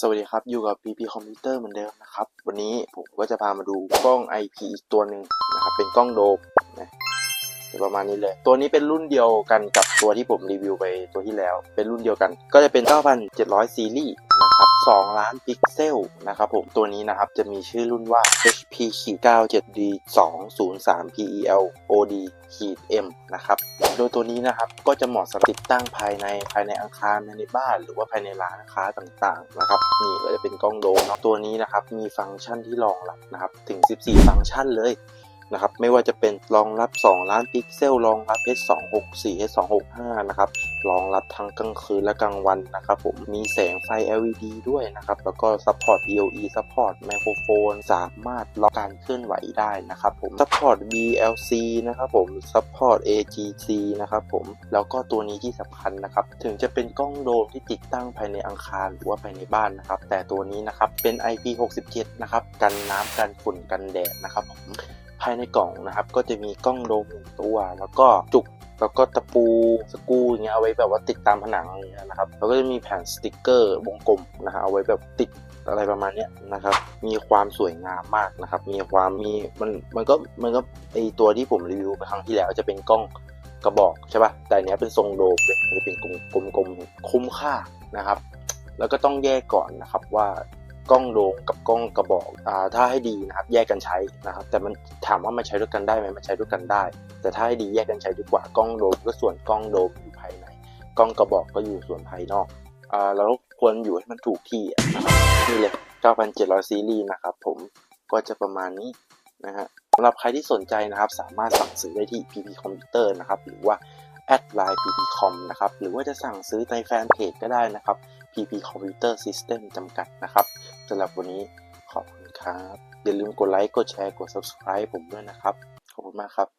สวัสดีครับ อยู่กับ PP คอมพิวเตอร์เหมือนเดิมนะครับ วันนี้ผมก็จะพามาดูกล้อง IP อีกตัวหนึ่งนะครับ เป็นกล้องโดมนะจะประมาณนี้เลย ตัวนี้เป็นรุ่นเดียวกันกับตัวที่ผมรีวิวไปตัวที่แล้ว เป็นรุ่นเดียวกัน ก็จะเป็น 9700 ซีรีส์ นะครับ2ล้านพิกเซลนะครับผมตัวนี้นะครับจะมีชื่อรุ่นว่า HP 97D 203 PEL OD M นะครับโดยตัวนี้นะครับก็จะเหมาะสำหรับติดตั้งภายในภายในอาคารในบ้าน หรือว่าภายในร้านค้าต่างๆนะครับนี่ก็จะเป็นกล้องโดมเนะตัวนี้นะครับมีฟังก์ชันที่รองรับนะครับถึง 14 ฟังก์ชันเลย นะครับไม่ว่าจะเป็นรองรับ 2 ล้านพิกเซลรองรับ H264 H265 นะครับรองรับทั้งกลางคืนและกลางวันนะครับผมมีแสงไฟ LED ด้วยนะครับแล้วก็ support BLE support ไมโครโฟนสามารถล็อกการเคลื่อนไหวได้นะครับผม support BLC นะครับผม support AGC นะครับผมแล้วก็ตัวนี้ที่สำคัญนะครับถึงจะเป็นกล้องโดมที่ติดตั้งภายในอาคารหรือว่าภายในบ้านนะครับแต่ตัวนี้นะครับเป็น IP67 นะครับกันน้ำกันฝุ่นกันแดดนะครับผม ภายในกล่องนะครับ ก็จะมีกล้องโดมหนึ่งตัว แล้วก็จุกแล้วก็ตะปูสกูอย่างเงี้ยเอาไว้แบบว่าติดตามผนังอย่างเงี้ยนะครับแล้วก็จะมีแผ่นสติกเกอร์วงกลมนะฮะเอาไว้แบบติดอะไรประมาณเนี้ยนะครับ มีความสวยงามมากนะครับ มีความมีมันมันก็มันก็ไอตัวที่ผมรีวิวไปครั้งที่แล้วจะเป็นกล้องกระบอกใช่ป่ะแต่เนี้ยเป็นทรงโดมเลยจะเป็นกลมกลมๆคุ้มค่านะครับ แล้วก็ต้องแยกก่อนนะครับว่า กล้องโดมกับกล้องกระบอกอ่าถ้าให้ดีนะครับแยกกันใช้นะครับ แต่มันถามว่ามันใช้ด้วยกันได้ไหมมันใช้ด้วยกันได้ แต่ถ้าให้ดีแยกกันใช้ดีกว่ากล้องโดมก็ส่วนกล้องโดมอยู่ภายในกล้องกระบอกก็อยู่ส่วนภายนอกอ่าเราควรอยู่ให้มันถูกที่นะครับนี่เลย 9,700 ซีรีส์นะครับ ผมก็จะประมาณนี้นะฮะสำหรับใครที่สนใจนะครับ สามารถสั่งซื้อได้ที่ PP Computer นะครับ หรือว่าแอดไลน์ PP Com นะครับ หรือว่าจะสั่งซื้อในแฟนเพจก็ได้นะครับ PP Computer System จำกัดนะครับ สำหรับวันนี้ขอบคุณครับ อย่าลืมกดไลค์ กดแชร์ กด subscribe ผมด้วยนะครับ ขอบคุณมากครับ